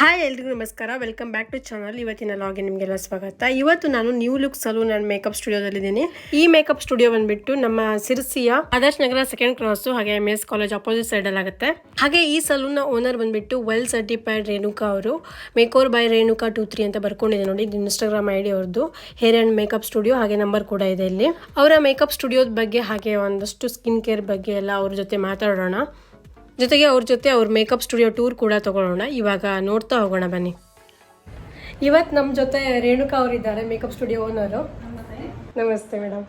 Hi ಎಲ್ರಿಗೂ ನಮಸ್ಕಾರ. Welcome back to channel ಇವತ್ತಿನ ಲಾಗಿನ್ ನಿಮಗೆಲ್ಲ ಸ್ವಾಗತ. ಇವತ್ತು ನಾನು new look salon and makeup ಸ್ಟುಡಿಯೋದಲ್ಲಿದ್ದೀನಿ ಈ ಮೇಕಪ್ ಸ್ಟುಡಿಯೋ ಬಂದ್ಬಿಟ್ಟು ನಮ್ಮ ಸಿರ್ಸಿಯ ಆದರ್ಶ್ ನಗರ ಸೆಕೆಂಡ್ ಕ್ರಾಸು ಹಾಗೆ ಎಂ ಎಸ್ ಕಾಲೇಜ್ ಅಪೋಸಿಟ್ ಸೈಡಲ್ಲಿ ಆಗುತ್ತೆ. ಹಾಗೆ ಈ ಸಲೂನ್ನ ಓನರ್ ಬಂದ್ಬಿಟ್ಟು ವೆಲ್ ಸರ್ಟಿಫೈಡ್ ರೇಣುಕಾ ಅವರು. Makeover by Renuka two three ಅಂತ ಬರ್ಕೊಂಡಿದೆ ನೋಡಿ ಇನ್ಸ್ಟಾಗ್ರಾಮ್ ಐ ಡಿ ಅವ್ರದ್ದು ಹೇರ್ ಆ್ಯಂಡ್ ಮೇಕಪ್ ಸ್ಟುಡಿಯೋ ಹಾಗೆ ನಂಬರ್ ಕೂಡ ಇದೆ ಇಲ್ಲಿ. ಅವರ ಮೇಕಪ್ ಸ್ಟುಡಿಯೋದ ಬಗ್ಗೆ, ಹಾಗೆ ಒಂದಷ್ಟು ಸ್ಕಿನ್ ಕೇರ್ ಬಗ್ಗೆ ಎಲ್ಲ ಅವ್ರ ಜೊತೆ ಮಾತಾಡೋಣ. ಜೊತೆಗೆ ಅವ್ರ ಜೊತೆ ಅವ್ರ ಮೇಕಪ್ ಸ್ಟುಡಿಯೋ ಟೂರ್ ಕೂಡ ತಗೊಳ್ಳೋಣ. ಇವಾಗ ನೋಡ್ತಾ ಹೋಗೋಣ ಬನ್ನಿ. ಇವತ್ತು ನಮ್ಮ ಜೊತೆ ರೇಣುಕಾ ಅವರಿದ್ದಾರೆ, ಮೇಕಪ್ ಸ್ಟುಡಿಯೋ ಓನರು. ನಮಸ್ತೆ ಮೇಡಮ್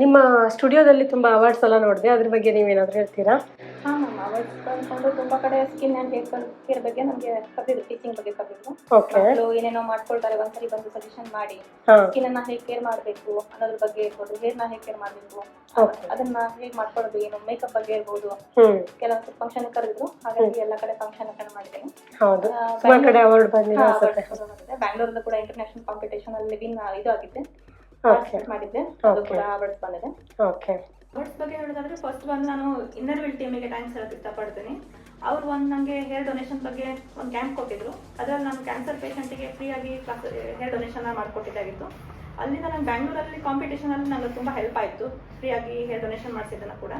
ನಿಮ್ಮ ಸ್ಟುಡಿಯೋದಲ್ಲಿ ತುಂಬ ಅವಾರ್ಡ್ಸ್ ಎಲ್ಲ ನೋಡಿದೆ ಅದ್ರ ಬಗ್ಗೆ ನೀವೇನಾದರೂ ಹೇಳ್ತೀರಾ ಹಾಂ ಮ್ಯಾಮ್ ಅವಾರ್ಡ್ಸ್ ಬಂದ್ಕೊಂಡು ತುಂಬ ಕಡೆ ಸ್ಕಿನ್ ಆ್ಯಂಡ್ ಹೇರ್ ಕೇರ್ ಬಗ್ಗೆ ನಮಗೆ ಕರೆದಿದ್ರು ಟೀಚಿಂಗ್ ಬಗ್ಗೆ ಕರೆದಿದ್ರು ಓಕೆ ಏನೇನೋ ಮಾಡ್ಕೊಳ್ತಾರೆ ಒಂದ್ಸರಿ ಬಂದು ಸಜೆಷನ್ ಮಾಡಿ ಸ್ಕಿನ್ ಅನ್ನ ಹೇಗೆ ಕೇರ್ ಮಾಡಬೇಕು ಅನ್ನೋದ್ರ ಬಗ್ಗೆ ಇರ್ಬೋದು ಹೇರ್ನ ಹೇಗೆ ಕೇರ್ ಮಾಡಬೇಕು ಅದನ್ನ ಹೇಗೆ ಮಾಡ್ಕೊಳ್ಳೋದು ಏನು ಮೇಕಪ್ ಬಗ್ಗೆ ಇರ್ಬೋದು ಕೆಲವೊಂದು ಫಂಕ್ಷನ್ ಕರೆದಿದ್ರು ಹಾಗಾಗಿ ಎಲ್ಲ ಕಡೆ ಫಂಕ್ಷನ್ ಅಟೆಂಡ್ ಮಾಡಿದ್ದೀನಿ ಬ್ಯಾಂಗ್ಳೂರ್ದು ಕೂಡ ಇಂಟರ್ನ್ಯಾಷನಲ್ ಕಾಂಪಿಟೇಷನ್ ಅಲ್ಲಿ ವಿನ್ ಇದು Participate ಮಾಡಿದ್ದೆ. ಅದು ಕೂಡ ಅವಾರ್ಡ್ಸ್ ಬಂದಿದೆ. ಓಕೆ ಅವಾರ್ಡ್ಸ್ ಬಗ್ಗೆ ಹೇಳೋದಾದ್ರೆ ಫಸ್ಟ್ ಬಂದು ನಾನು ಇನ್ನರ್ ವಿಲ್ ಟೀಮಿಗೆ ಥ್ಯಾಂಕ್ಸ್ ಹೇಳೋಕೆ ಇಷ್ಟಪಡ್ತೀನಿ. ಅವ್ರು ಒಂದು ನನಗೆ ಹೇರ್ ಡೊನೇಷನ್ ಬಗ್ಗೆ ಒಂದು ಕ್ಯಾಂಪ್ ಕೊಟ್ಟಿದ್ರು. ಅದರಲ್ಲಿ ನಾನು ಕ್ಯಾನ್ಸರ್ ಪೇಷಂಟಿಗೆ ಫ್ರೀಯಾಗಿ ಕ್ಲಾಸ್ ಹೇರ್ ಡೊನೇಷನ್ ಮಾಡ್ಕೊಟ್ಟಿದ್ದಾಗಿತ್ತು. ಅಲ್ಲಿಂದ ನಾನು ಬ್ಯಾಂಗ್ಳೂರಲ್ಲಿ ಕಾಂಪಿಟೇಷನಲ್ಲಿ ನನಗೆ ತುಂಬಾ ಹೆಲ್ಪ್ ಆಯಿತು. ಫ್ರೀಯಾಗಿ ಹೇರ್ ಡೊನೇಷನ್ ಮಾಡಿಸಿದ್ದನ್ನು ಕೂಡ.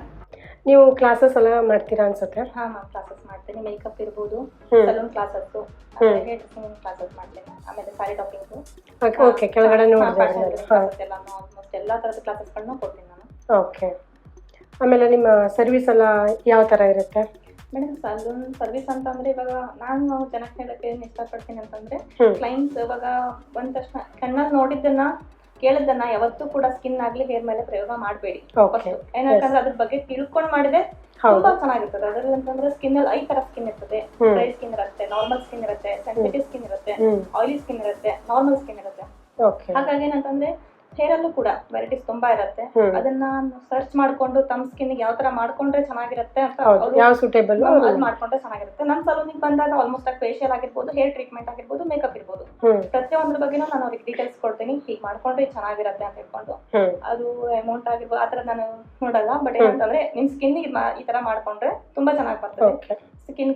ನೀವು ಕ್ಲಾಸಸ್ ಎಲ್ಲ ಮಾಡ್ತೀರಾ ಅನ್ಸುತ್ತೆ? ಹಾ ಮ್ಯಾಮ್ ಕ್ಲಾಸಸ್ ಮಾಡ್ತೀನಿ ಮೇಕಪ್ ಇರ್ಬೋದು. ಸಲೂನ್ ಕ್ಲಾಸಸ್ಸು ಹ್ಮ್. ಹೇರ್ ಡ್ರೆಸ್ಸಿಂಗ್ ಕ್ಲಾಸಸ್ ಮಾಡ್ತೀನಿ. ಆಮೇಲೆ ಸಾರಿ ಟಾಪಿಂಗು ಓಕೆ ಕೆಳಗಡೆ ಕ್ಲಾಸಸ್ ಎಲ್ಲ ಆಲ್ಮೋಸ್ಟ್ ಎಲ್ಲ ತರದ ಕ್ಲಾಸಸ್ಗಳನ್ನ ಕೊಡ್ತೀನಿ ನಾನು. ಓಕೆ ಆಮೇಲೆ ನಿಮ್ಮ ಸರ್ವಿಸ್ ಎಲ್ಲ ಯಾವ ತರ ಇರುತ್ತೆ? ಮೇಡಮ್ ಸಲೂನ್ ಸರ್ವಿಸ್ ಅಂತಂದ್ರೆ ಇವಾಗ ನಾನು ಜನಕ್ಕೆ ಹೇಳಕ್ಕೆ ಏನ್ ಇಷ್ಟಪಡ್ತೀನಿ ಅಂತಂದ್ರೆ. ಕ್ಲೈಂಟ್ಸ್ ಇವಾಗ ಬಂದ ತಕ್ಷಣ ಕಣ್ಣಲ್ಲಿ ನೋಡಿದ್ದನ್ನ ಕೇಳಿದ್ದನ್ನ ಯಾವತ್ತೂ ಕೂಡ ಸ್ಕಿನ್ ಆಗ್ಲಿ ಹೇರ್ ಮೇಲೆ ಪ್ರಯೋಗ ಮಾಡಬೇಡಿ. ಏನಂತಂದ್ರೆ ಅದ್ರ ಬಗ್ಗೆ ತಿಳ್ಕೊಂಡ್ ಮಾಡಿದ್ರೆ ತುಂಬಾ ಚೆನ್ನಾಗಿರ್ತದೆ. ಅದ್ರಲ್ಲಿ ಅಂತಂದ್ರೆ ಸ್ಕಿನ್ ಅಲ್ಲಿ ಐ ತರ ಸ್ಕಿನ್ ಇರ್ತದೆ. ಡ್ರೈ ಸ್ಕಿನ್ ಇರುತ್ತೆ ನಾರ್ಮಲ್ ಸ್ಕಿನ್ ಇರುತ್ತೆ ಸೆನ್ಸಿಟಿವ್ ಸ್ಕಿನ್ ಇರುತ್ತೆ ಆಯಿಲಿ ಸ್ಕಿನ್ ಇರುತ್ತೆ ನಾರ್ಮಲ್ ಸ್ಕಿನ್ ಇರುತ್ತೆ. ಹಾಗಾಗಿ ಏನಂತಂದ್ರೆ ಹೇರ್ ಅಲ್ಲೂ ಕೂಡ ವೆರೈಟೀಸ್ ತುಂಬಾ ಇರುತ್ತೆ. ಅದನ್ನ ಸರ್ಚ್ ಮಾಡ್ಕೊಂಡು ತಮ್ಮ ಸ್ಕಿನ್ ಯಾವ ತರ ಮಾಡ್ಕೊಂಡ್ರೆ ಚೆನ್ನಾಗಿರುತ್ತೆ ಅಂತ ಯಾವ ಸೂಟೇಬಲ್ ಅದ್ ಮಾಡ್ಕೊಂಡ್ರೆ ಚೆನ್ನಾಗಿರುತ್ತೆ. ನನ್ನ ಸಲೂನಿಗೆ ಬಂದಾಗ ಆಲ್ಮೋಸ್ಟ್ ಆಗಿ ಫೇಶಿಯಲ್ ಆಗಿರ್ಬೋದು ಹೇರ್ ಟ್ರೀಟ್ಮೆಂಟ್ ಆಗಿರ್ಬೋದು ಮೇಕಪ್ ಇರ್ಬೋದು. ಪ್ರತಿಯೊಂದ್ರ ಬಗ್ಗೆನೂ ನಾನು ಅವ್ರಿಗೆ ಡೀಟೇಲ್ಸ್ ಕೊಡ್ತೀನಿ. ಹೀಗೆ ಮಾಡ್ಕೊಂಡ್ರೆ ಚೆನ್ನಾಗಿರುತ್ತೆ ಅಂತ ಹೇಳ್ಕೊಂಡು. ಅದು ಅಮೌಂಟ್ ಆಗಿರ್ಬೋದು ಆ ಥರ ನಾನು ನೋಡಲ್ಲ. ಬಟ್ ಏನಂತಂದ್ರೆ ನಿಮ್ ಸ್ಕಿನ್ ಈ ತರ ಮಾಡ್ಕೊಂಡ್ರೆ ತುಂಬಾ ಚೆನ್ನಾಗಿ ಬರ್ತದೆ. ಸ್ಕಿನ್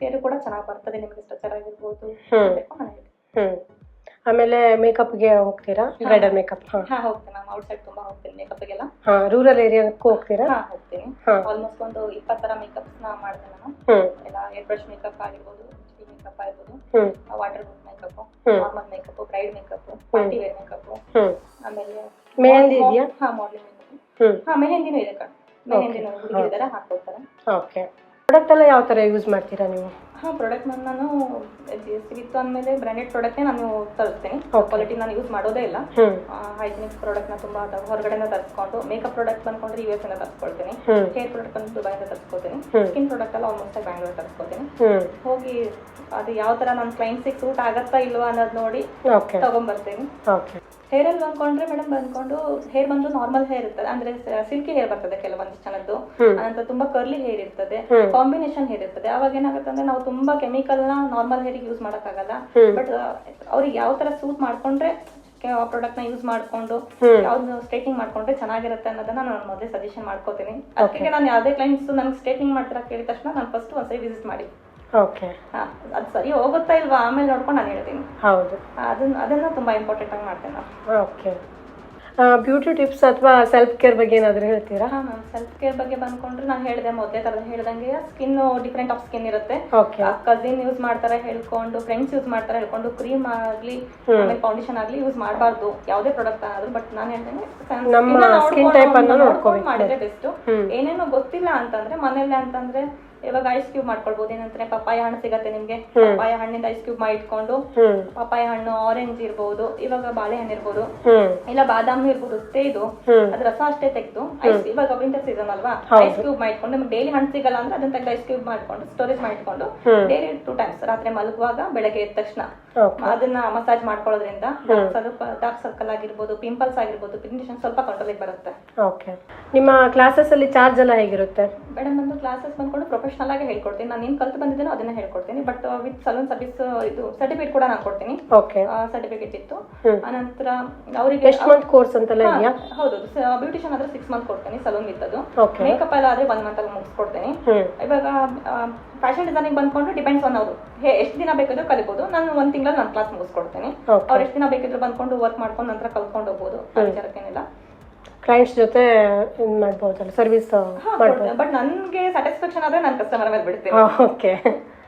ಕೇರ್ ಕೂಡ ಚೆನ್ನಾಗಿ ಬರ್ತದೆ. ನಿಮ್ಗೆ ಸ್ಟ್ರಚರ್ ಆಗಿರ್ಬೋದು. ಹ್ಮ್. ಅಂತ ಹೇಳ್ಕೊಂಡು ನಾನು ಹೇಳ್ತೀನಿ. ಆಮೇಲೆ ಮೇಕಪ್ಗೆ ಹೋಗ್ತೀರಾ? ಬ್ರೈಡಲ್ ಮೇಕಪ್ ಹಾಂ. ಹಾ ಹೋಗ್ತೀನಿ. ನಾನು ಔಟ್ ಸೈಡ್ ತುಂಬಾ ಹೋಗ್ತೀನಿ ಮೇಕಪ್ಗೆಲ್ಲ. ಹಾಂ ರೂರಲ್ ಏರಿಯಾಕ್ಕೂ ಹೋಗ್ತೀರಾ? ಹಾ ಹೋಗ್ತೀನಿ. ಆಲ್ಮೋಸ್ಟ್ ಒಂದು ಇಪ್ಪತ್ತರ ಮೇಕಪ್ಸ್ ನಾ ಮಾಡ್ತೇನೆ ನಾನು. ಹ್ಞೂ ಎಲ್ಲ ಏರ್ ಬ್ರಷ್ ಮೇಕಪ್ ಆಗಿರ್ಬೋದು ಮೇಕಪ್ ಆಗಿರ್ಬೋದು. ಹ್ಞೂ ವಾಟರ್ ಪ್ರೂಫ್ ಮೇಕಪ್ ಹ್ಮ್. Normal makeup bride makeup party wear makeup ಆಮೇಲೆ ಮೆಹಂದಿ ಇದೆಯಾ? ಹಾ ಮಾಡಲಿಂಗ್ ಮೇಕಪ್ ಹಾ ಮೆಹಂದಿನೂ ಇದೆ ಕಣ್. ಮೆಹಂದಿನೂ ಹುಡುಗಿದ್ದಾರೆ ಹಾಕೊಡ್ತಾರೆ. ಓಕೆ ಪ್ರಾಡಕ್ಟ್ ಎಲ್ಲ ಯಾವ ತರ ಯೂಸ್ ಮಾಡ್ತೀರಾ ನೀವು? ಹಾ ಪ್ರಾಡಕ್ಟ್ ನಾನು ಜಿ ಎಸ್ ಟಿ ಬಿತ್ತು ಅಂದಮೇಲೆ ಬ್ರ್ಯಾಂಡೆಡ್ ಪ್ರಾಡಕ್ಟೇ ನಾನು ತರಿಸ್ತೀನಿ. ಕ್ವಾಲಿಟಿ ನಾನು ಯೂಸ್ ಮಾಡೋದೇ ಇಲ್ಲ. ಹೈಜಿನಿಕ್ಸ್ ಹೈಜಿನಿಕ್ ಪ್ರಾಡಕ್ಟ್ನ ತುಂಬ ಹೊರಗಡೆಯಿಂದ ತರಿಸ್ಕೊಂಡು ಮೇಕಪ್ ಪ್ರಾಡಕ್ಟ್ ಬಂದ್ಕೊಂಡ್ರೆ ಯು ಎಸ್ ಇಂದ ತರಿಸ್ಕೊಳ್ತೀನಿ. ಹೇರ್ ಪ್ರಾಡಕ್ಟ್ ಬಂದು ದುಬೈಯಿಂದ ತರಿಸ್ಕೊತೀನಿ. ಸ್ಕಿನ್ ಪ್ರಾಡಕ್ಟ್ ಎಲ್ಲ ಆಲ್ಮೋಸ್ಟ್ ಬ್ಯಾಂಗ್ಳೂರ್ ತರಿಸ್ಕೊತೀನಿ ಹೋಗಿ ಅದು ಯಾವ ಥರ ನನ್ನ ಕ್ಲೈಂಟ್ಸಿಗೆ ಸೂಟ್ ಆಗತ್ತಾ ಇಲ್ವಾ ಅನ್ನೋದು ನೋಡಿ ತಗೊಂಡ್ಬರ್ತೀನಿ ಹೇರಲ್ಲಿ ಬಂದ್ಕೊಂಡ್ರೆ ಮೇಡಮ್ ಬಂದ್ಕೊಂಡು ಹೇರ್ ಬಂದು ನಾರ್ಮಲ್ ಹೇರ್ ಇರ್ತದೆ. ಅಂದ್ರೆ ಸಿಲ್ಕಿ ಹೇರ್ ಬರ್ತದೆ ಕೆಲವೊಂದು ಚೆನ್ನದ್ದು. ಅನಂತರ ತುಂಬಾ ಕರ್ಲಿ ಹೇರ್ ಇರ್ತದೆ. ಕಾಂಬಿನೇಷನ್ ಹೇರ್ ಇರ್ತದೆ. ಅವಾಗ ಏನಾಗುತ್ತೆ ಅಂದ್ರೆ ನಾವು ತುಂಬಾ ಕೆಮಿಕಲ್ನ ನಾರ್ಮಲ್ ಹೇರ್ ಯೂಸ್ ಮಾಡಕ್ಕಾಗಲ್ಲ. ಬಟ್ ಅವ್ರಿಗೆ ಯಾವ ತರ ಸೂಟ್ ಮಾಡ್ಕೊಂಡ್ರೆ ಪ್ರಾಡಕ್ಟ್ನ ಯೂಸ್ ಮಾಡ್ಕೊಂಡು. ಯಾವ್ದು ಸ್ಟ್ರೇಟಿಂಗ್ ಮಾಡ್ಕೊಂಡ್ರೆ ಚೆನ್ನಾಗಿರುತ್ತೆ ಅನ್ನೋದನ್ನ ನಾನು ಮೊದಲೇ ಸಜೆಷನ್ ಮಾಡ್ಕೋತೀನಿ. ಅದಕ್ಕೆ ನಾನು ಯಾವ್ದೇ ಕ್ಲೈಂಟ್ಸ್ ನನ್ಗೆ ಸ್ಟ್ರೇಟಿಂಗ್ ಮಾಡ್ತಾರ ಕೇಳಿದ ತಕ್ಷಣ ನಾನು ಫಸ್ಟ್ ಒಂದ್ಸರಿ ವಿಸಿಟ್ ಮಾಡಿ. ಓಕೆ ಅದು ಸರಿ ಹೋಗುತ್ತಾ ಇಲ್ವಾ? ಆಮೇಲೆ ನೋಡ್ಕೊಂಡು ನಾನು ಹೇಳ್ತೀನಿ. ಹೌದು. ಅದನ್ನ ಅದನ್ನ ತುಂಬಾ ಇಂಪಾರ್ಟೆಂಟ್ ಆಗಿ ಮಾಡ್ತೇನೆ ಓಕೆ ಬ್ಯೂಟಿ ಟಿಪ್ಸ್ ಅಥವಾ ಸೆಲ್ಫ್ ಕೇರ್ ಬಗ್ಗೆ ಏನಾದರೂ ಹೇಳ್ತೀರಾ? ಹಾಂ ಮ್ಯಾಮ್ ಸೆಲ್ಫ್ ಕೇರ್ ಬಗ್ಗೆ ಬಂದ್ಕೊಂಡ್ರೆ ನಾನು ಹೇಳಿದೆ ಮೊದಲೇ ತರ ಹೇಳ್ದಂಗೆ ಸ್ಕಿನ್ ಡಿಫ್ರೆಂಟ್ ಆಫ್ ಸ್ಕಿನ್ ಇರುತ್ತೆ. ಕಸಿನ್ ಯೂಸ್ ಮಾಡ್ತಾರೆ ಹೇಳ್ಕೊಂಡು ಫ್ರೆಂಡ್ಸ್ ಯೂಸ್ ಮಾಡ್ತಾರೆ ಹೇಳ್ಕೊಂಡು ಕ್ರೀಮ್ ಆಗಲಿ ಆಮೇಲೆ ಫೌಂಡೇಶನ್ ಆಗಲಿ ಯೂಸ್ ಮಾಡಬಾರ್ದು. ಯಾವುದೇ ಪ್ರಾಡಕ್ಟ್ ಆದ್ರೂ ಬಟ್ ನಾನು ಹೇಳ್ತೇನೆ ನೋಡ್ಕೊಬೇಕು. ಮಾಡಿದ್ರೆ ಬೆಸ್ಟ್ ಏನೇನೋ ಗೊತ್ತಿಲ್ಲ ಅಂತಂದ್ರೆ ಮನೇಲಿ ಅಂತಂದ್ರೆ ಇವಾಗ ಐಸ್ ಕ್ಯೂಬ್ ಮಾಡ್ಕೊಳ್ಬೋದು. ಏನಂದ್ರೆ ಪಪ್ಪಾಯ ಹಣ್ಣು ಸಿಗತ್ತೆ ನಿಮ್ಗೆ. ಪಪ್ಪಾಯ ಹಣ್ಣಿಂದ ಐಸ್ ಕ್ಯೂಬ್ ಮಾಡಿ ಇಟ್ಕೊಂಡು ಪಪ್ಪಾಯ ಹಣ್ಣು ಆರೆಂಜ್ ಇರ್ಬೋದು ಇವಾಗ ಬಾಳೆಹಣ್ಣು ಇರ್ಬೋದು. ಇಲ್ಲ ಬಾದಾಮಿ ಇರ್ಬೋದು ಇದು. ಅದ್ರ ರಸ ಅಷ್ಟೇ ತೆಗೆದು ಐಸ್ ಇವಾಗ ವಿಂಟರ್ ಸೀಸನ್ ಅಲ್ವಾ. ಐಸ್ ಕ್ಯೂಬ್ ಮಾಡ್ಕೊಂಡು ನಿಮ್ಗೆ ಡೈಲಿ ಹಣ್ಣು ಸಿಗಲ್ಲ ಅಂದ್ರೆ ಅದನ್ನ ತೆಗೆದು ಐಸ್ ಕ್ಯೂಬ್ ಮಾಡ್ಕೊಂಡು ಸ್ಟೋರೇಜ್ ಮಾಡಿಟ್ಕೊಂಡು. ಡೈಲಿ ಟು ಟೈಮ್ಸ್ ರಾತ್ರಿ ಮಲಗುವಾಗ ಬೆಳಗ್ಗೆ ಎದ್ದ ತಕ್ಷಣ. ಅದನ್ನ ಮಸಾಜ್ ಮಾಡ್ಕೊಳ್ಳೋದ್ರಿಂದ ಸ್ವಲ್ಪ ಡಾರ್ಕ್ ಸರ್ಕಲ್ ಆಗಿರ್ಬೋದು ಪಿಂಪಲ್ಸ್ ಆಗಿರ್ಬೋದು ಪಿಗ್ನೇಷನ್ ಸ್ವಲ್ಪ ಕಂಟ್ರೋಲಿಗೆ ಬರುತ್ತೆ. ಓಕೆ ನಿಮ್ಮ ಕ್ಲಾಸಸ್ಸಲ್ಲಿ ಚಾರ್ಜ್ ಎಲ್ಲ ಹೇಗಿರುತ್ತೆ? ಮೇಡಮ್ ಒಂದು ಕ್ಲಾಸಸ್ ಬಂದ್ಕೊಂಡು ಪ್ರೊಫೆಷನಲ್ ಆಗಿ ಹೇಳ್ಕೊಡ್ತೀನಿ. ನಾನು ಏನು ಕಲ್ತು ಬಂದಿದ್ದೇನೋ ಅದನ್ನ ಹೇಳ್ಕೊಡ್ತೀನಿ. ಬಟ್ ವಿತ್ ಸಲೂನ್ ಸರ್ವಿಸ್ ಇದು ಸರ್ಟಿಫಿಕೇಟ್ ಕೂಡ ನಾನು ಕೊಡ್ತೀನಿ. ಓಕೆ ಸರ್ಟಿಫಿಕೇಟ್ ಇತ್ತು. ಅನಂತರ ಅವರಿಗೆ ಎಷ್ಟು ಮಂತ್ ಕೋರ್ಸ್ ಅಂತೆಲ್ಲ ಇದೆಯಾ? ಹೌದು. ಬ್ಯೂಟಿಷಿಯನ್ ಆದ್ರೆ ಸಿಕ್ಸ್ ಮಂತ್ ಕೊಡ್ತೀನಿ ಸಲೂನ್ ಇತ್ತು ಅದು. ಮೇಕಪ್ ಎಲ್ಲ ಆದ್ರೆ ಒನ್ ಮಂತ್ ಅಲ್ಲಿ ಮುಗಿಸ್ಕೊಡ್ತೀನಿ. ಇವಾಗ ಫ್ಯಾಷನ್ ಡಿಸೈನಿಂಗ್ ಬಂದ್ಕೊಂಡು ಡಿಪೆಂಡ್ಸ್ ಆನ್ ಅವರು. ಎಷ್ಟು ದಿನ ಬೇಕಿದ್ರು ಕಲಿಬಹುದು ನಾನು ಒಂದು ತಿಂಗಳಲ್ಲಿ ನಾನು ಕ್ಲಾಸ್ ಮುಗಿಸ್ಕೊಡ್ತೇನೆ. ಅವ್ರು ಎಷ್ಟು ದಿನ ಬೇಕಿದ್ರು ಬಂದ್ಕೊಂಡು ವರ್ಕ್ ಮಾಡ್ಕೊಂಡು ನಂತರ ಕಲ್ತ್ಕೊಂಡು ಹೋಗ್ಬೋದು. ವಿಚಾರಕ್ಕೇನಿಲ್ಲ. ಕ್ಲೈಂಟ್ಸ್ ಜೊತೆ ಇದು ಮಾಡ್ಬೋದಲ್ಲ ಸರ್ವಿಸ್ ಬಟ್ ನನಗೆ ಸ್ಯಾಟಿಸ್ಫ್ಯಾಕ್ಷನ್ ಆದ್ರೆ ನಾನು ಕಸ್ಟಮರ್ ಮೇಲೆ ಬಿಡ್ತೀನಿ. ಓಕೆ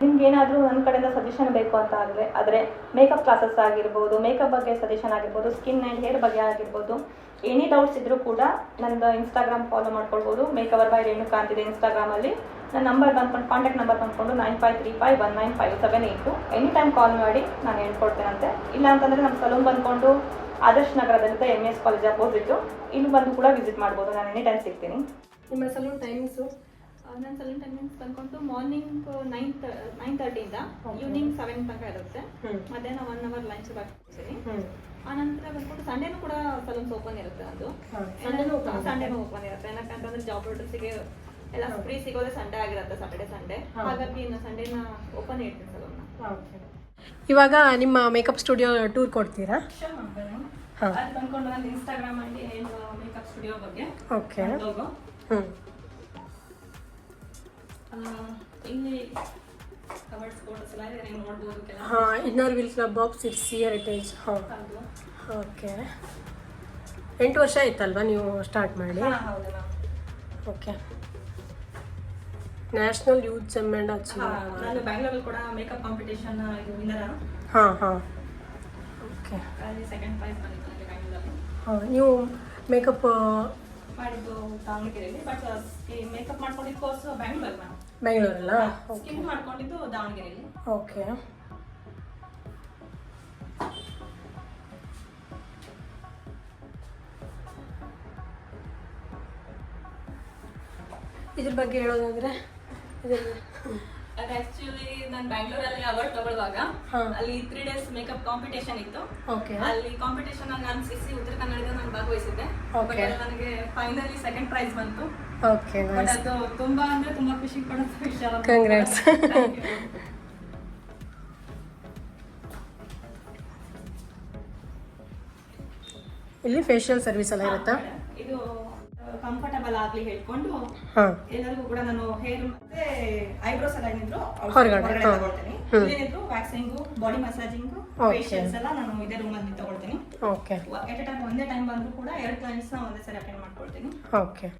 ನಿಮ್ಗೆ ಏನಾದರೂ ನನ್ನ ಕಡೆಯಿಂದ ಸಜೆಷನ್ ಬೇಕು ಅಂತ ಆದರೆ ಆದರೆ ಮೇಕಪ್ ಕ್ಲಾಸಸ್ ಆಗಿರ್ಬೋದು ಮೇಕಪ್ ಬಗ್ಗೆ ಸಜೆಷನ್ ಆಗಿರ್ಬೋದು ಸ್ಕಿನ್ ಅಂಡ್ ಹೇರ್ ಬಗ್ಗೆ ಆಗಿರ್ಬೋದು ಎನಿ ಡೌಟ್ಸ್ ಇದ್ರೂ ಕೂಡ ನಂದು ಇನ್ಸ್ಟಾಗ್ರಾಮ್ ಫಾಲೋ ಮಾಡ್ಕೊಳ್ಬೋದು. ಮೇಕವರ್ ಬೈ ರೇಣುಕಾ ಅಂತಿದೆ ಇನ್ಸ್ಟಾಗ್ರಾಮಲ್ಲಿ ನನ್ನ ನಂಬರ್ ಬಂದ್ಕೊಂಡು contact number ಬಂದ್ಕೊಂಡು nine five three five one nine five seven eight any time call ಮಾಡಿ ನಾನು ಹೇಳ್ಕೊಡ್ತೇನಂತೆ. ಇಲ್ಲ ಅಂತಂದರೆ ನಮ್ಮ ಸಲೂನ್ ಬಂದ್ಕೊಂಡು ಆದರ್ಶ್ ನಗರದಲ್ಲಿದ್ದ ಎಂ ಎಸ್ ಕಾಲೇಜ್ ಅಪೋಸಿಟ್ಟು ಇಲ್ಲಿ ಬಂದು ಕೂಡ ವಿಸಿಟ್ ಮಾಡ್ಬೋದು. ನಾನು ಎನಿ ಟೈಮ್ ಸಿಗ್ತೀನಿ. ನಿಮ್ಮ ಸಲೂನ್ ಟೈಮಿಂಗ್ಸು ನನ್ನ ಸಲೂನ್ ಟೈಮಿಂಗ್ಸ್ ಬಂದ್ಕೊಂಡು ಮಾರ್ನಿಂಗ್ ನೈನ್ ನೈನ್ ತರ್ಟಿಯಿಂದ ಈವ್ನಿಂಗ್ ಸೆವೆನ್ ತನಕ ಇರುತ್ತೆ. ಮಧ್ಯಾಹ್ನ ಒನ್ ಅವರ್ ಲಂಚ್ ಬರ್ತೀನಿ. ಆನಂತರ ಬಂದ್ಕೊಂಡು ಸಂಡೇನೂ ಕೂಡ ಸಲೂನ್ಸ್ ಓಪನ್ ಇರುತ್ತೆ ಅದು. ಸಂಡೇನೂ ಓಪನ್ ಇರುತ್ತೆ. ಏನಕ್ಕಂತಂದ್ರೆ ಜಾಬ್ ಹೋಲ್ಡರ್ಸಿಗೆ ಎಲ್ಲ ಫ್ರೀ ಸಿಗೋದೇ ಸಂಡೇ ಆಗಿರುತ್ತೆ ಸಾಟರ್ಡೆ ಸಂಡೇ. ಹಾಗಾಗಿ ಇನ್ನು ಸಂಡೇನ ಓಪನ್ ಇಡ್ತೀನಿ ಸಲೂನ್ ಓಕೆ ಇವಾಗ ನಿಮ್ಮ ಮೇಕಪ್ ಸ್ಟುಡಿಯೋ ಟೂರ್ ಕೊಡ್ತೀರಾ. ಅದು ಬಂದ್ಕೊಂಡು ನನ್ನ ಇನ್ಸ್ಟಾಗ್ರಾಮ್ ಅಲ್ಲಿ ಏನು ಮೇಕಪ್ ಸ್ಟುಡಿಯೋ ಬಗ್ಗೆ ಓಕೆ ಹ್ಞೂ ಇಲ್ಲಿ ಕವರ್ಸ್ ಫೋಟೋಸ್ ಎಲ್ಲ ಇದೆ ನೀವು ನೋಡ್ಬೋದು ಕೆಲವು ಹಾಂ Inner Wheel Club of its heritage ಹಾ. ಹೌದು. ಓಕೆ ಎಂಟು ವರ್ಷ ಆಯ್ತಲ್ವಾ ನೀವು ಸ್ಟಾರ್ಟ್ ಮಾಡಿ? ಓಕೆ ನ್ಯಾಷನಲ್ ಯೂತ್ ಸಮ್ಮೆಂಟ್ ಹಾ, ಅಚೀವ್ ನಾನು ಬ್ಯಾಂಗ್ಳೂರಲ್ಲಿ ಕೂಡ ಮೇಕಪ್ ಕಾಂಪಿಟೇಷನ್ ಇದು ವಿನ್ನರ್ ಹಾಂ ಹಾಂ. ಓಕೆ ಅಲ್ಲಿ ಸೆಕೆಂಡ್ ಪ್ರೈಸ್ ಬಂದಿತ್ತು ನನಗೆ ಬ್ಯಾಂಗ್ಳೂರಲ್ಲಿ. ಹಾಂ ನೀವು ಮೇಕಪ್ ಮಾಡಿದ್ದು ದಾವಣಗೆರೆಯಲ್ಲಿ ಬಟ್ ಈ ಮೇಕಪ್ ಮಾಡ್ಕೊಂಡಿದ್ದು ಕೋರ್ಸ್ ಬ್ಯಾಂಗ್ಳೂರಲ್ಲಿ ನಾನು. ಬೆಂಗಳೂರಲ್ಲ ಸ್ಕಿನ್ ಮಾಡ್ಕೊಂಡಿದ್ದು ದಾವಣಗೆರೆಯಲ್ಲಿ. ಓಕೆ ಇದ್ರ ಬಗ್ಗೆ ಹೇಳೋದಾದ್ರೆ ಅದು ಆಕ್ಚುಲಿ ನಾನು ಬ್ಯಾಂಗ್ಳೂರಲ್ಲಿ ಅವಾರ್ಡ್ ತಗೊಳ್ಳುವಾಗ ಹಾ. ಅಲ್ಲಿ ತ್ರೀ ಡೇಸ್ ಮೇಕಪ್ ಕಾಂಪಿಟೇಷನ್ ಇತ್ತು ಓಕೆ ಅಲ್ಲಿ ಕಾಂಪಿಟೇಷನ್ ಅಲ್ಲಿ ನಾನು ಸಿ ಸಿ ಉತ್ತರ ಕನ್ನಡದ ನಾನು ಭಾಗವಹಿಸಿದ್ದೆ Okay. ಬಟ್ ಅಲ್ಲಿ ನನಗೆ ಫೈನಲಿ ಸೆಕೆಂಡ್ ಪ್ರೈಸ್ ಬಂತು ಓಕೆ ಬಟ್ ನೈಸ್ ಅದು ತುಂಬಾ ಅಂದ್ರೆ ತುಂಬಾ ಖುಷಿ ಪಡೋ ವಿಷಯ Congrats. Thank you. ಇಲ್ಲಿ ಫೇಶಿಯಲ್ ಸರ್ವಿಸ್ ಎಲ್ಲ ಇರುತ್ತಾ ಇದು ಕಂಫರ್ಟಬಲ್ ಆಗ್ಲಿ ಹೇಳ್ಕೊಂಡು ಎಲ್ಲರಿಗೂ ಕೂಡ ನಾನು ಹೇರ್ ಮತ್ತೆ ಐಬ್ರೋಸ್ ಎಲ್ಲ ಏನಿದ್ರು ಹೊರಗಡೆ. ತಗೊಳ್ತೀನಿ. ಏನಿದ್ರು ವ್ಯಾಕ್ಸಿಂಗು ಬಾಡಿ ಮಸಾಜಿಂಗು ಫೇಶಿಯಲ್ಸ್ ಎಲ್ಲ ನಾನು ಇದೇ ರೂಮಲ್ಲಿ ತಗೊಳ್ತೀನಿ. ಓಕೆ ಎಟ್ ಟೈಮ್ ಒಂದೇ ಟೈಮ್ ಬಂದ್ರು ಕೂಡ ಎರಡು ಕ್ಲೈಂಟ್ಸ್ನ ಒಂದೇ ಸರಿ ಅಟೆಂಡ್ ಮಾಡ್ಕೊಳ್ತೀನಿ. ಓಕೆ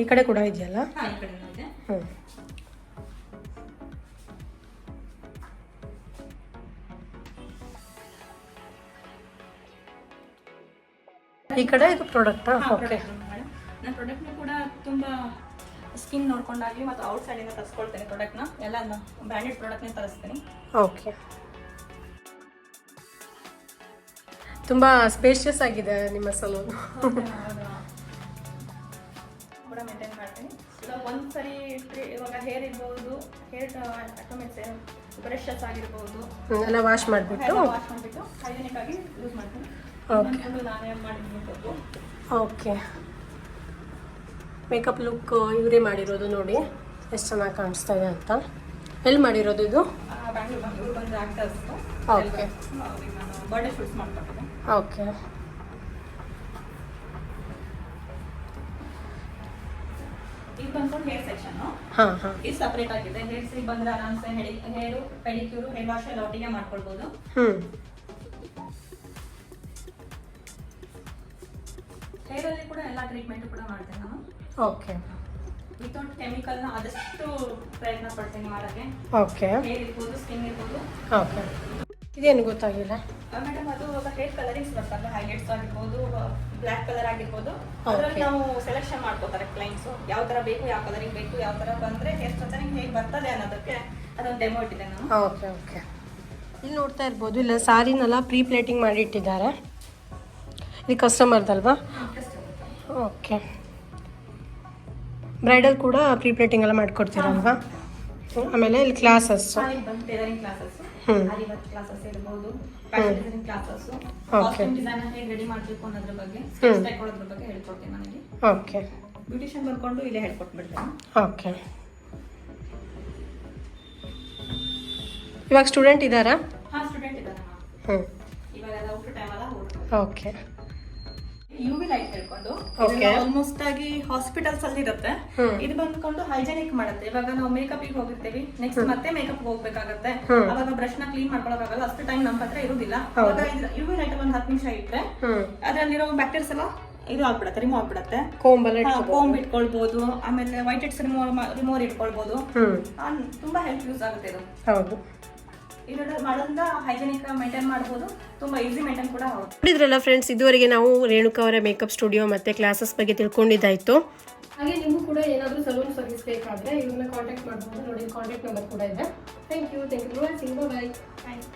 ಈ ಕಡೆ ಕೂಡ ಇದೆಯಲ್ಲ? ಈ ಕಡೆ ಇದೆ. ಈ ಕಡೆ ಇದು ಪ್ರಾಡಕ್ಟಾ ಓಕೆ ನನ್ನ ಪ್ರಾಡಕ್ಟ್ನ ಕೂಡ ತುಂಬಾ ಸ್ಕಿನ್ ನೋಡ್ಕೊಂಡಾಗಿ ಮತ್ತು ಔಟ್ ಸೈಡ್ ಇಂದ ತರಿಸ್ಕೊಳ್ತೇನೆ ಪ್ರಾಡಕ್ಟ್ನ ಎಲ್ಲ ಬ್ರ್ಯಾಂಡೆಡ್ ಪ್ರಾಡಕ್ಟ್ನೇ ತರಿಸ್ತೀನಿ. ಓಕೆ ತುಂಬ ಸ್ಪೇಷಿಯಸ್ ಆಗಿದೆ ನಿಮ್ಮ ಸಲೂನ್ ಕೂಡ ಮೇಂಟೈನ್ ಮಾಡ್ತೀನಿ. ಇವಾಗ ಒಂದು ಸರಿ ಇವಾಗ ಹೇರ್ ಇರ್ಬೋದು ಹೇರ್ ಬ್ರಷಸ್ ಆಗಿರ್ಬೋದು. ಎಲ್ಲ ವಾಶ್ ಮಾಡಿಬಿಟ್ಟು? ವಾಶ್ ಮಾಡಿಬಿಟ್ಟು ಹೈಜಿನಿಕ್ ಆಗಿ ಯೂಸ್ ಮಾಡ್ತೀನಿ. ಮಾಡಿದ್ದೀನಿ ಓಕೆ ಮೇಕಪ್ ಲುಕ್ ಇವರೇ ಮಾಡಿರೋದು ನೋಡಿ. ಎಷ್ಟು ಚೆನ್ನಾಗಿ ಕಾಣಿಸ್ತಾ ಇದೆ ಅಂತ. ಎಲ್ಲಿ ಮಾಡಿರೋದು ಇದು? ಓಕೆ ಓಕೆ ಈಗ ಬಂದ್ಕೊಂಡು ಹೇರ್ ಸೆಕ್ಷನ್ ಇದು ಸಪ್ರೇಟ್ ಆಗಿದೆ. ಹೇರ್ ಸಿಗ್ ಬಂದ್ರೆ ಆರಾಮ್ಸೆ ಹೇರು ಪೆಡಿಕ್ಯೂರ್ ಹೇರ್ ವಾಶ್ ಎಲ್ಲ ಒಟ್ಟಿಗೆ ಮಾಡ್ಕೊಳ್ಬೋದು. ಟ್ರೀಟ್ಮೆಂಟ್ ಕೂಡ ಮಾಡ್ತೇನೆ ನಾನು. ಓಕೆ ವಿತೌಟ್ ಕೆಮಿಕಲ್ನ ಆದಷ್ಟು ಪ್ರಯತ್ನ ಪಡ್ತೀನಿ ಮಾಡೋಕ್ಕೆ ಓಕೆ ಹೇರ್ ಇರ್ಬೋದು ಸ್ಕಿನ್ ಇರ್ಬೋದು. ಓಕೆ ಇದೇನು ಗೊತ್ತಾಗಿಲ್ಲ? ಮೇಡಮ್ ಅದು ಹೇರ್ ಕಲರಿಂಗ್ಸ್ ಬರ್ತಲ್ಲ ಹೈಲೈಟ್ಸ್ ಆಗಿರ್ಬೋದು ಬ್ಲ್ಯಾಕ್ ಕಲರ್ ಆಗಿರ್ಬೋದು. ಅದರಲ್ಲಿ ನಾವು ಸೆಲೆಕ್ಷನ್ ಮಾಡ್ಕೋತಾರೆ ಕ್ಲೈಂಟ್ಸ್ ಯಾವ ತರ ಬೇಕು ಯಾವ ಕಲರಿಂಗ್ ಬೇಕು ಯಾವ ತರ ಬಂದ್ರೆ ಹೇರ್ ಸ್ಟ್ರಚರಿಂಗ್ ಹೇಗೆ ಬರ್ತದೆ ಅನ್ನೋದಕ್ಕೆ ಅದೊಂದು ಡೆಮೋ ಇಟ್ಟಿದೆ ನಾನು. ಓಕೆ ಓಕೆ ಇಲ್ಲಿ ನೋಡ್ತಾ ಇರ್ಬೋದು ಇಲ್ಲ ಸಾರಿನೆಲ್ಲ ಪ್ರೀ ಪ್ಲೇಟಿಂಗ್ ಮಾಡಿ ಇಟ್ಟಿದ್ದಾರೆ ಇದು ಕಸ್ಟಮರ್ದಲ್ವಾ ಓಕೆ. ಬ್ರೈಡಲ್ ಕೂಡ ಪ್ರೀ ಪ್ಲೇಟಿಂಗ್ ಎಲ್ಲ ಮಾಡಿಕೊಡ್ತೀರಲ್ವಾ? ಆಮೇಲೆ ಇಲ್ಲಿ ಕ್ಲಾಸಸ್ ಓಕೆ ಬ್ಯೂಟಿಷಿಯನ್ ಬರ್ಕೊಂಡು ಇಲ್ಲೇ ಹೇಳ್ಕೊಟ್ಬಿಡ್ತೇನೆ. ಓಕೆ ಇವಾಗ ಸ್ಟೂಡೆಂಟ್ ಇದ್ದಾರಾ? ಹಾಂ ಸ್ಟೂಡೆಂಟ್ ಇದ್ದಾರೆ ಹ್ಞೂ ಇವಾಗ ಓಕೆ ಯು ವಿ ಲೈಟ್ ಹೇಳ್ಕೊಂಡು. ಆಲ್ಮೋಸ್ಟ್ ಆಗಿ ಹಾಸ್ಪಿಟಲ್ಸ್ ಅಲ್ಲಿ ಇರುತ್ತೆ. ಇದು ಬಂದ್ಕೊಂಡು ಹೈಜೆನಿಕ್ ಮಾಡುತ್ತೆ. ಇವಾಗ ನಾವು ಮೇಕಪ್ಗೆ ಹೋಗಿರ್ತೀವಿ. ನೆಕ್ಸ್ಟ್ ಮತ್ತೆ ಮೇಕಪ್ ಹೋಗ್ಬೇಕಾಗತ್ತೆ. ಅವಾಗ ಬ್ರಷ್ನ ಕ್ಲೀನ್ ಮಾಡ್ಕೊಳಕಾಗಲ್ಲ ಅಷ್ಟು ಟೈಮ್ ನಮ್ಮ ಹತ್ರ ಇರುದಿಲ್ಲ. ಅವಾಗ ಯು ವಿ ಲೈಟ್ ಒಂದ್ ಹತ್ತು ನಿಮಿಷ ಇಟ್ಟರೆ ಅದ್ರಲ್ಲಿರೋ ಬ್ಯಾಕ್ಟೀರಿಯಸ್ ಎಲ್ಲ ಇದು ಆಗ್ಬಿಡತ್ತೆ ರಿಮೂವ್ ಆಗ್ಬಿಡತ್ತೆ. ಕೋಂಬ್ ಇಟ್ಕೊಳ್ಬಹುದು ಆಮೇಲೆ ವೈಟ್ ಹೆಡ್ಸ್ ರಿಮೂವ್ ರಿಮೂವರ್ ಇಟ್ಕೊಳ್ಬಹುದು ತುಂಬಾ ಹೆಲ್ಪ್ ಯೂಸ್ ಆಗುತ್ತೆ ಇದು. ಹೌದು. ಇದನ್ನ ಮಾಡೋದ್ರಿಂದ ಹೈಜೆನಿಕ್ ಮೇಂಟೈನ್ ಮಾಡ್ಬೋದು ತುಂಬಾ ಈಸಿ ಮೇಂಟೈನ್ ಕೂಡ ಹೌದು ನೋಡಿದ್ರಲ್ಲ ಫ್ರೆಂಡ್ಸ್ ಇದುವರೆಗೆ ನಾವು ರೇಣುಕಾ ಅವರ ಮೇಕಪ್ ಸ್ಟುಡಿಯೋ ಮತ್ತೆ ಕ್ಲಾಸಸ್ ಬಗ್ಗೆ ತಿಳ್ಕೊಂಡಿದ್ದಾಯಿತು. ಹಾಗೆ ನಿಮಗೂ ಕೂಡ ಏನಾದರೂ ಸಲೂನ್ ಸರ್ವಿಸ್ ಬೇಕಾದ್ರೆ ಇವ್ರನ್ನ ಕಾಂಟ್ಯಾಕ್ಟ್ ಮಾಡ್ಬೋದು. ನೋಡಿ ಕಾಂಟ್ಯಾಕ್ಟ್ ನಂಬರ್ ಕೂಡ ಇದೆ. Thank you thank you bye thanks